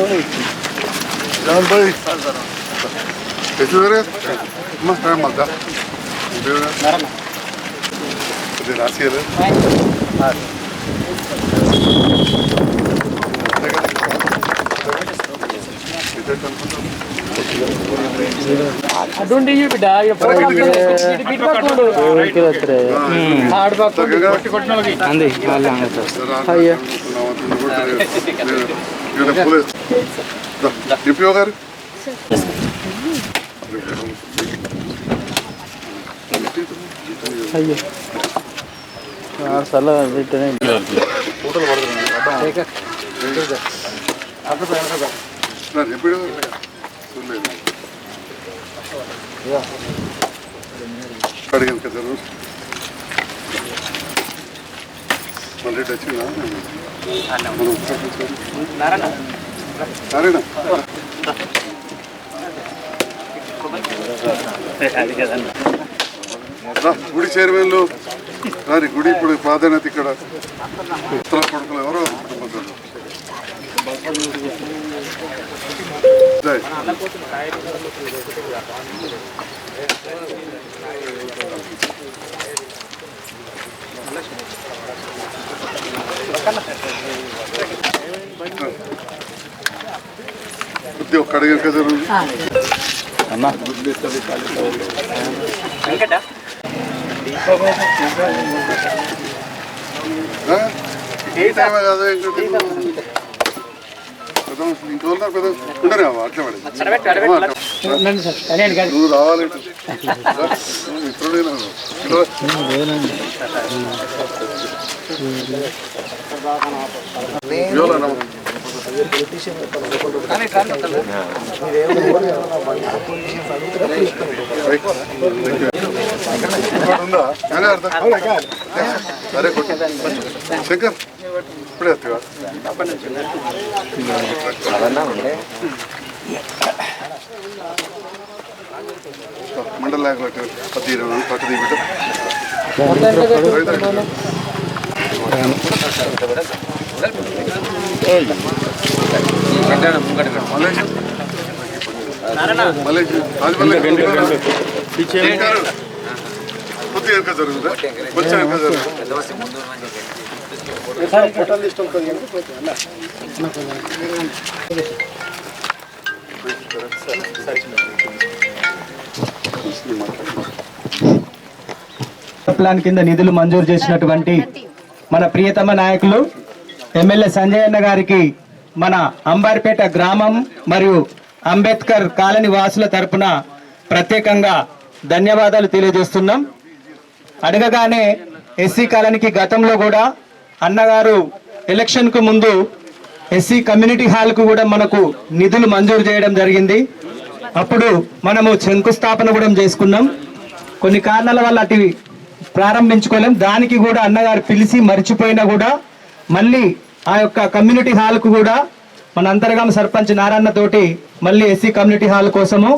ನೋಡಿ ನನ್ ಬರಿ ಫಾಜರಾ ಹೆಸರು ಮಾಸ್ತ್ರಾ ಮಲ್ದಾ ಯು ಬಿ ಡಾರ್ ಯೋ ಪ್ರೋಗ್ರಾಮ್ ಕೊಡಿ ಫೀಡ್ バック ಕೊಡ್ పక్కుండు. ఆడు పక్కుండు. అంది వాళ్ళు అంగతారు డిపిఓ గారు అయ్యో సల్ల పెట్టనే ఎప్పుడు చూడలేదు అడిగాను కదా వచ్చిందా? మనం ఒకసారి చూసుకోండి. నారాయణ. గుడి చైర్మన్లు. రాని గుడి ఇప్పుడు ప్రాధాన్యత ఇక్కడ. ఉత్తర కొడుకులు ఎవరో కుటుంబం కదా రోజు అన్నా టైమే కదా ఇంకా పెద్ద మనుషులు ఇంకో ఉన్నారు పెద్ద ఉండరే అవ్వ, అట్లే పడేది. అమ్మ, అట్లా. ఉండండి సార్. అదే అండి గాడి. నువ్వు రావాలి ఇటు. నువ్వు శంకర్ ఇప్పుడే మండల పది ఇరవై మంది పక్కన ప్లాన్ కింద నిధులు మంజూరు చేసినటువంటి మన ప్రియతమ నాయకులు ఎమ్మెల్యే సంజయ్ అన్న గారికి మన అంబారిపేట గ్రామం మరియు అంబేద్కర్ కాలనీ వాసుల తరపున ప్రత్యేకంగా ధన్యవాదాలు తెలియజేస్తున్నాం. అడగగానే ఎస్సీ కాలనీకి గతంలో కూడా అన్నగారు ఎలక్షన్కు ముందు ఎస్సీ కమ్యూనిటీ హాల్కు కూడా మనకు నిధులు మంజూరు చేయడం జరిగింది. అప్పుడు మనము శంకుస్థాపన కూడా చేసుకున్నాం. కొన్ని కారణాల వల్ల అటు ప్రారంభించుకోలేం. దానికి కూడా అన్నగారు పిలిచి మర్చిపోయినా కూడా మళ్ళీ ఆ యొక్క కమ్యూనిటీ హాల్కు కూడా మన అంతర్గామ సర్పంచ్ నారాయణ తోటి మళ్ళీ ఎస్సీ కమ్యూనిటీ హాల్ కోసము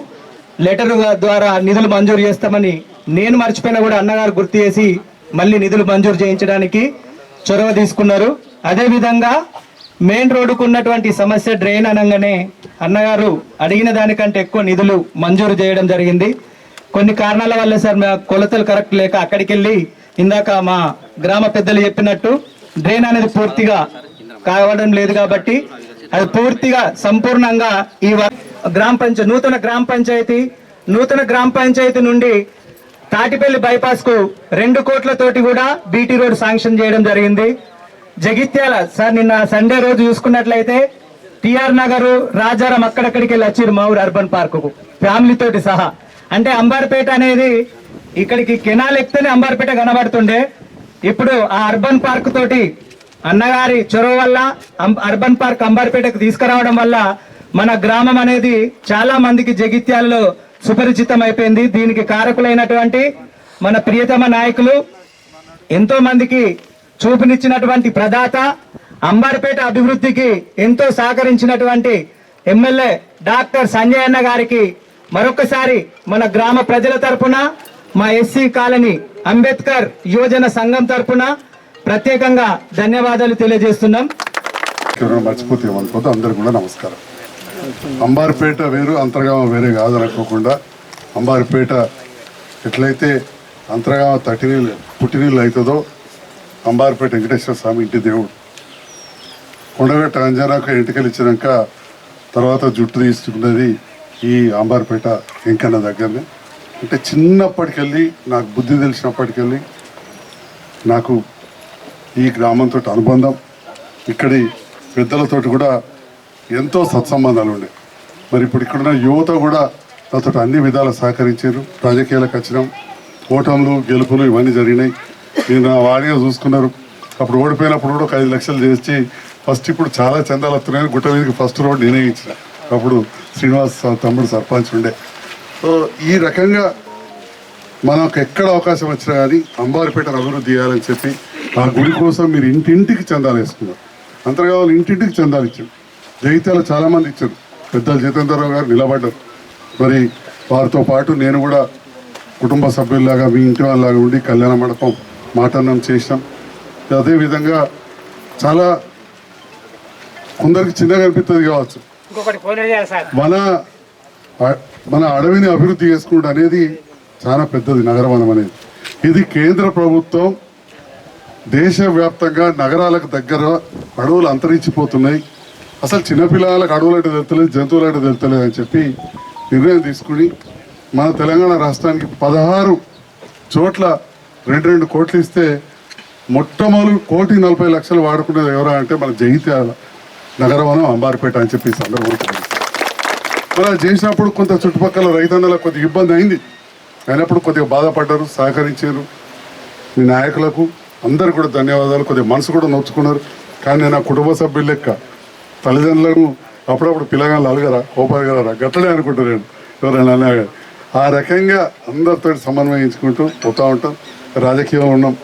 లెటర్ ద్వారా నిధులు మంజూరు చేస్తామని నేను మర్చిపోయినా కూడా అన్నగారు గుర్తు చేసి మళ్ళీ నిధులు మంజూరు చేయించడానికి చొరవ తీసుకున్నారు. అదేవిధంగా మెయిన్ రోడ్డుకు ఉన్నటువంటి సమస్య డ్రైన్ అనగానే అన్నగారు అడిగిన దానికంటే ఎక్కువ నిధులు మంజూరు చేయడం జరిగింది. కొన్ని కారణాల వల్ల సార్ మా కొలతలు కరెక్ట్ లేక అక్కడికి వెళ్ళి ఇందాక మా గ్రామ పెద్దలు చెప్పినట్టు డ్రైన్ అనేది పూర్తిగా కావడం లేదు కాబట్టి అది పూర్తిగా సంపూర్ణంగా ఈ వ- గ్రామ పంచాయతీ నూతన గ్రామ పంచాయతీ నూతన గ్రామ పంచాయతీ నుండి తాటిపల్లి బైపాస్కు రెండు కోట్లతోటి కూడా బీటీ రోడ్ శాంక్షన్ చేయడం జరిగింది. జగిత్యాల సార్ నిన్న సండే రోజు చూసుకున్నట్లయితే టిఆర్ నగర్ రాజారాం అక్కడక్కడికి వెళ్ళి వచ్చిరు మా ఊరు అర్బన్ పార్క్కు ఫ్యామిలీ తోటి సహా. అంటే అంబార్పేట అనేది ఇక్కడికి కెనాల్ ఎక్కితేనే అంబార్పేట కనబడుతుండే. ఇప్పుడు ఆ అర్బన్ పార్క్ తోటి అన్నగారి చొరవ వల్ల అర్బన్ పార్క్ అంబార్పేటకు తీసుకురావడం వల్ల మన గ్రామం అనేది చాలా మందికి జగిత్యాలలో సుపరిచితం అయిపోయింది దీనికి కారకులైనటువంటి మన ప్రియతమ నాయకులు ఎంతో మందికి చూపునిచ్చినటువంటి ప్రదాత అంబార్పేట అభివృద్ధికి ఎంతో సహకరించినటువంటి ఎమ్మెల్యే డాక్టర్ సంజయ్ అన్న గారికి మరొకసారి మన గ్రామ ప్రజల తరపున మా ఎస్సీ కాలనీ అంబేద్కర్ యువజన సంఘం తరపున ప్రత్యేకంగా ధన్యవాదాలు తెలియజేస్తున్నాం. మర్చిపోతే ఏమనుకోవద్దు అందరికి కూడా నమస్కారం. అంబారిపేట వేరు అంతర్గామ వేరే కాదనుకోకుండా అంబారిపేట ఎట్లయితే అంతర్గామ తటినీళ్ళు పుట్టినీళ్ళు అవుతుందో అంబారిపేట వెంకటేశ్వర స్వామి ఇంటి దేవుడు. కొండగట్ట అంజనాక ఇంటికలు ఇచ్చినాక తర్వాత జుట్టు తీసుకున్నది ఈ అంబారిపేట వెంకన్న దగ్గరనే. అంటే చిన్నప్పటికెళ్ళి నాకు బుద్ధి తెలిసినప్పటికెళ్ళి నాకు ఈ గ్రామంతో అనుబంధం ఇక్కడి పెద్దలతోటి కూడా ఎంతో సత్సంబంధాలు ఉండే మరి ఇప్పుడు ఇక్కడున్న యువత కూడా నాతో అన్ని విధాలు సహకరించారు. రాజకీయాలకు వచ్చినాం. ఓటములు గెలుపులు ఇవన్నీ జరిగినాయి. నేను నా వాడిగా చూసుకున్నారు. అప్పుడు ఓడిపోయినప్పుడు కూడా ఒక ఐదు లక్షలు చేసి ఫస్ట్ ఇప్పుడు చాలా చందాలు వస్తున్నాయని గుట్ట మీదకి ఫస్ట్ రోడ్ నేనే ఇచ్చిన. అప్పుడు శ్రీనివాస్ తమ్ముడు సర్పంచ్ ఉండే. సో ఈ రకంగా మనకు ఎక్కడ అవకాశం వచ్చినా కానీ అంబారిపేటను అభివృద్ధి చేయాలని చెప్పి ఆ గుడి కోసం మీరు ఇంటింటికి చందాలు వేసుకున్నారు. అంతర్గావాలు ఇంటింటికి చందాలు ఇచ్చారు. జగిత్యాల చాలా మంది ఇచ్చారు. పెద్దలు జితేంద్రరావు గారు నిలబడ్డారు. మరి వారితో పాటు నేను కూడా కుటుంబ సభ్యుల్లాగా మీ ఇంటి వాళ్ళలాగా ఉండి కళ్యాణ మండపం మాటన్నం చేసినాం అదేవిధంగా చాలా కొందరికి చిన్నగా అనిపిస్తుంది కావచ్చు. మన మన అడవిని అభివృద్ధి చేసుకుంటూ అనేది చాలా పెద్దది నగరవనం అనేది. ఇది కేంద్ర ప్రభుత్వం దేశవ్యాప్తంగా నగరాలకు దగ్గర అడవులు అంతరించిపోతున్నాయి. అసలు చిన్నపిల్లలకు అడవులంటే తెలుతలేదు జంతువులంటే తెలుతలేదు అని చెప్పి నిర్ణయం తీసుకుని మన తెలంగాణ రాష్ట్రానికి పదహారు చోట్ల రెండు రెండు కోట్లు ఇస్తే మొట్టమొదటి కోటి నలభై లక్షలు వాడుకునేది ఎవరా అంటే మన జగిత్యాల నగరవనం అంబారిపేట అని చెప్పి సందర్భం సందర్భంగా చేసినప్పుడు కొంత చుట్టుపక్కల రైతన్నలకు కొద్దిగా ఇబ్బంది అయింది. అయినప్పుడు కొద్దిగా బాధపడ్డారు సహకరించారు. మీ నాయకులకు అందరు కూడా ధన్యవాదాలు. కొద్దిగా మనసు కూడా నొచ్చుకున్నారు. కానీ నేను నా కుటుంబ సభ్యుల లెక్క తల్లిదండ్రులను అప్పుడప్పుడు పిల్లగాళ్ళు అలగరా కోపగలరా గట్టడే అనుకుంటారు ఎవరైనా అన్నా ఆ రకంగా అందరితో సమన్వయించుకుంటూ పోతూ ఉంటాం. రాజకీయంలో ఉన్నాం.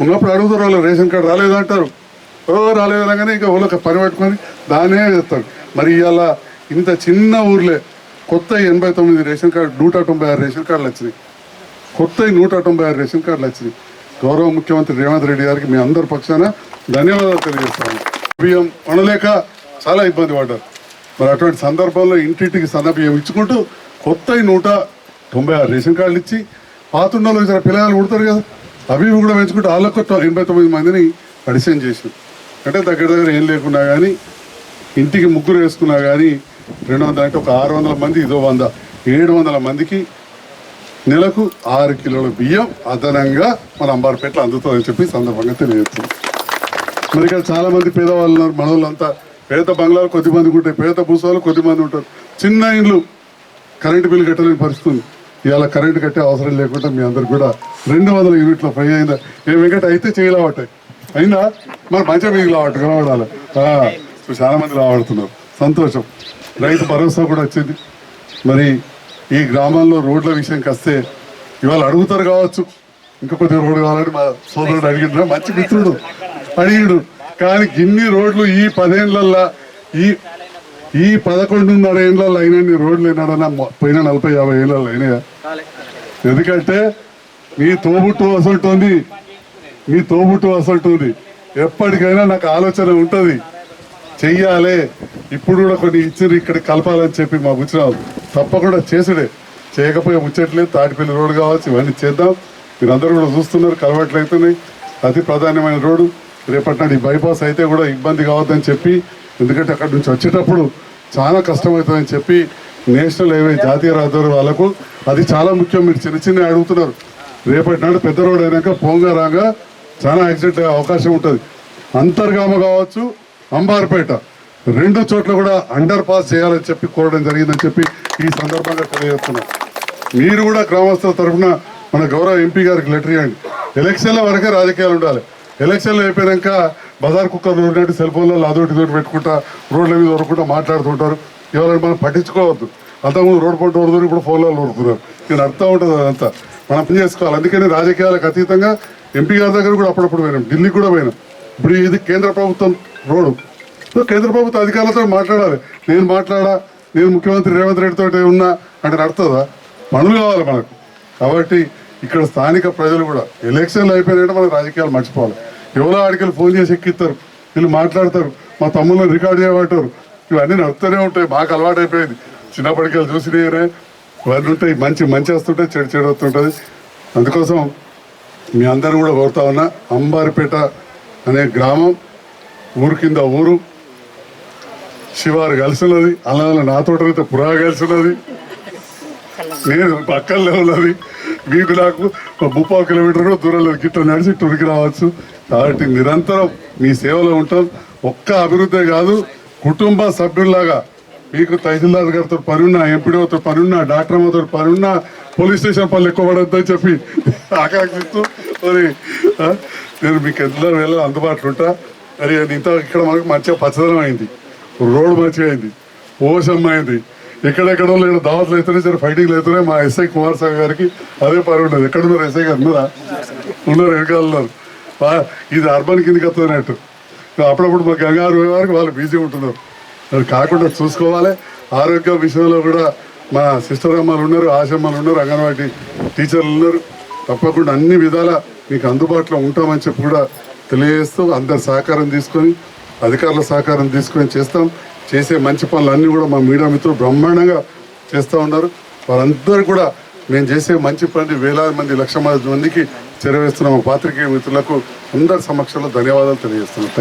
ఉన్నప్పుడు అడుగుతారు వాళ్ళు రేషన్ కార్డు రాలేదంటారు ఓ రాలేదనగానే ఇంకా వాళ్ళకి పని పట్టుకొని దానే చేస్తారు. మరి ఇవాళ ఇంత చిన్న ఊర్లే కొత్త ఎనభై తొమ్మిది రేషన్ కార్డు నూట తొంభై ఆరు రేషన్ కార్డులు వచ్చినాయి. కొత్త నూట తొంభై ఆరు రేషన్ కార్డులు వచ్చినాయి. గౌరవ ముఖ్యమంత్రి రేవంత్ రెడ్డి గారికి మీ అందరి పక్షాన ధన్యవాదాలు తెలియజేస్తాను. బియ్యం పనలేక చాలా ఇబ్బంది పడ్డారు. మరి అటువంటి సందర్భంలో ఇంటింటికి సన్న బియ్యం ఇచ్చుకుంటూ కొత్త నూట తొంభై ఆరు రేషన్ కార్డులు ఇచ్చి పాతుండలో ఇతర పిల్లలు పుడతారు కదా. అవి కూడా పెంచుకుంటూ వాళ్ళకు ఎనభై తొమ్మిది మందిని అడిషన్ చేసాం అంటే దగ్గర దగ్గర ఏం లేకున్నా కానీ ఇంటికి ముగ్గురు వేసుకున్నా కానీ రెండు వందల అంటే ఒక ఆరు వందల మంది ఇదో వంద ఏడు వందల మందికి నెలకు ఆరు కిలోల బియ్యం అదనంగా మన అంబార్పేటలో అందుతుందని చెప్పి సందర్భంగా తెలియజేస్తుంది మరి ఇక్కడ చాలా మంది పేదవాళ్ళు ఉన్నారు మనోళ్ళంతా. పేద బంగ్లాలు కొద్ది మంది ఉంటాయి పేద భూసాలు కొద్ది మంది ఉంటారు. చిన్న ఇండ్లు కరెంటు బిల్లు కట్టలేని పరిస్థితుంది. ఇవాళ కరెంటు కట్టే అవసరం లేకుండా మీ అందరు కూడా రెండు వందల యూనిట్ల పై అయిందా? ఏ వెంకట అయితే చేయలేవటాయి అయిందా? మరి మంచిగా మీకు లావట కనబడాలి? చాలా మంది లావాడుతున్నారు. సంతోషం. రైతు భరోసా కూడా వచ్చింది. మరి ఈ గ్రామాల్లో రోడ్ల విషయంకి వస్తే ఇవాళ అడుగుతారు కావచ్చు. ఇంకా కొద్దిగా రోడ్డు కావాలని మా సోదరుడు అడిగిండ్రా. మంచి మిత్రుడు అడిగిడు. కానీ గిన్ని రోడ్లు ఈ పదేళ్ళల్లో ఈ ఈ పదకొండున్నర ఏళ్ళల్లో అయినా రోడ్లు అయినాడన్నా పోయిన నలభై యాభై ఏళ్ళల్లో అయినాయా? ఎందుకంటే మీ తోబుట్టు అసంటుంది మీ తోబుట్టు అసంటుంది ఎప్పటికైనా నాకు ఆలోచన ఉంటుంది. చెయ్యాలి. ఇప్పుడు కూడా కొన్ని ఇచ్చారు ఇక్కడ కలపాలని చెప్పి మాకు వచ్చిన తప్పకుండా చేసుడే. చేయకపోయే ముచ్చట్లేదు తాటిపల్లి రోడ్డు కావచ్చు ఇవన్నీ చేద్దాం. మీరందరూ కూడా చూస్తున్నారు కలవట్లయితేనే అతి ప్రధానమైన రోడ్డు. రేపటి నాడు ఈ బైపాస్ అయితే కూడా ఇబ్బంది కావద్దని చెప్పి ఎందుకంటే అక్కడి నుంచి వచ్చేటప్పుడు చాలా కష్టమవుతుందని చెప్పి నేషనల్ హైవే జాతీయ రహదారి వాళ్ళకు అది చాలా ముఖ్యం. మీరు చిన్న చిన్న అడుగుతున్నారు. రేపటి నాడు పెద్ద రోడ్ అయినాక పోంగా రాగా చాలా యాక్సిడెంట్ అయ్యే అవకాశం ఉంటుంది. అంతర్గామ కావచ్చు అంబార్పేట. రెండు చోట్ల కూడా అండర్ పాస్ చేయాలని చెప్పి కోరడం జరిగిందని చెప్పి ఈ సందర్భంగా తెలియజేస్తున్నాం. మీరు కూడా గ్రామస్తుల తరఫున మన గౌరవ ఎంపీ గారికి లెటర్ ఇవ్వండి. ఎలక్షన్ల వరకే రాజకీయాలు ఉండాలి. ఎలక్షన్లు అయిపోయాక బజార్ కుక్కర్లు ఉన్నట్టు సెల్ ఫోన్లలో అదొకటి ఇదొకటి పెట్టుకుంటా రోడ్ల మీద వరకుంటా మాట్లాడుతుంటారు. ఎవరైనా మనం పట్టించుకోవద్దు. అంతకుముందు రోడ్ పంట వరదరు ఇప్పుడు ఫోన్లలో వరుకున్నారు నేను అర్థం ఉంటుంది అదంతా. మనం పని చేసుకోవాలి. అందుకని రాజకీయాలకు అతీతంగా ఎంపీ గారి దగ్గర కూడా అప్పుడప్పుడు పోయినాం. ఢిల్లీ కూడా పోయినాం. ఇప్పుడు ఇది కేంద్ర ప్రభుత్వం రోడ్డు సో కేంద్ర ప్రభుత్వ అధికారులతో మాట్లాడాలి. నేను మాట్లాడా నేను ముఖ్యమంత్రి రేవంత్ రెడ్డితో ఉన్నా అంటే నడుతుందా పనులు కావాలి మనకు. కాబట్టి ఇక్కడ స్థానిక ప్రజలు కూడా ఎలక్షన్లు అయిపోయినట్టు మనకు రాజకీయాలు మర్చిపోవాలి. ఎవరో ఆడికలు ఫోన్ చేసి ఎక్కిస్తారు. వీళ్ళు మాట్లాడతారు. మా తమ్ముళ్ళని రికార్డ్ చేయమంటారు. ఇవన్నీ నడుస్తూనే ఉంటాయి. బాగా అలవాటు అయిపోయింది చిన్నప్పటికెళ్ళి చూసినాయనే ఇవన్నీ ఉంటాయి. మంచి మంచి వస్తుంటాయి. చెడు చెడు వస్తుంటుంది అందుకోసం మీ అందరూ కూడా కోరుతా ఉన్నా అంబారిపేట అనే గ్రామం ఊరు కింద ఊరు. శివారు కలిసి ఉన్నది అలా నా పురా కలిసినది. ఉన్నది నేను పక్కనే ఉన్నది. మీకు నాకు ఒక కిలోమీటర్ కూడా దూరంలో గిట్ట నడిచి టూరికి రావచ్చు. కాబట్టి నిరంతరం మీ సేవలో ఉంటాం. ఒక్క అభివృద్ధి కాదు కుటుంబ సభ్యుల్లాగా మీకు తహసీల్దార్ గారితో పనున్నా పని పనున్నా డాక్టర్ అమ్మతో పనున్నా పోలీస్ స్టేషన్ పనులు ఎక్కువ పడద్దని చెప్పి ఆకాంక్షిస్తూ మరి నేను మీకు ఎంత వేళ అందుబాటులో ఉంటా. అది ఇంత ఇక్కడ మనకు మంచిగా పచ్చదనం అయింది. రోడ్డు మంచిగా అయింది. ఓషం అయింది. ఎక్కడెక్కడ లేడు దావత్లు అయితేనే సరే ఫైటింగ్లు అయితేనే మా ఎస్ఐ కుమార్ సాగర్ గారికి అదే పని ఉండదు. ఎక్కడ ఉన్నారు ఎస్ఐ గారు? ఉన్నారా? ఉన్నారు వెనకాల ఉన్నారు. ఇది అర్బన్ కిందకి వస్తున్నట్టు అప్పుడప్పుడు మా గంగారు గారికి వాళ్ళు బిజీ ఉంటున్నారు. అది కాకుండా చూసుకోవాలి. ఆరోగ్య విషయంలో కూడా మా సిస్టర్ అమ్మలు ఉన్నారు ఆశమ్మలు ఉన్నారు అంగన్వాడీ టీచర్లు ఉన్నారు. తప్పకుండా అన్ని విధాల మీకు అందుబాటులో ఉంటామని చెప్పి కూడా తెలియజేస్తూ అందరి సహకారం తీసుకొని అధికారుల సహకారం తీసుకొని చేస్తాం. చేసే మంచి పనులు అన్నీ కూడా మా మీడియా మిత్రులు బ్రహ్మాండంగా చేస్తూ ఉన్నారు. వారందరూ కూడా మేము చేసే మంచి పని వేలాది మంది లక్ష మందికి చేరవేస్తున్న. మా పాత్రికేయ మిత్రులకు అందరి సమక్షంలో ధన్యవాదాలు తెలియజేస్తున్నాం.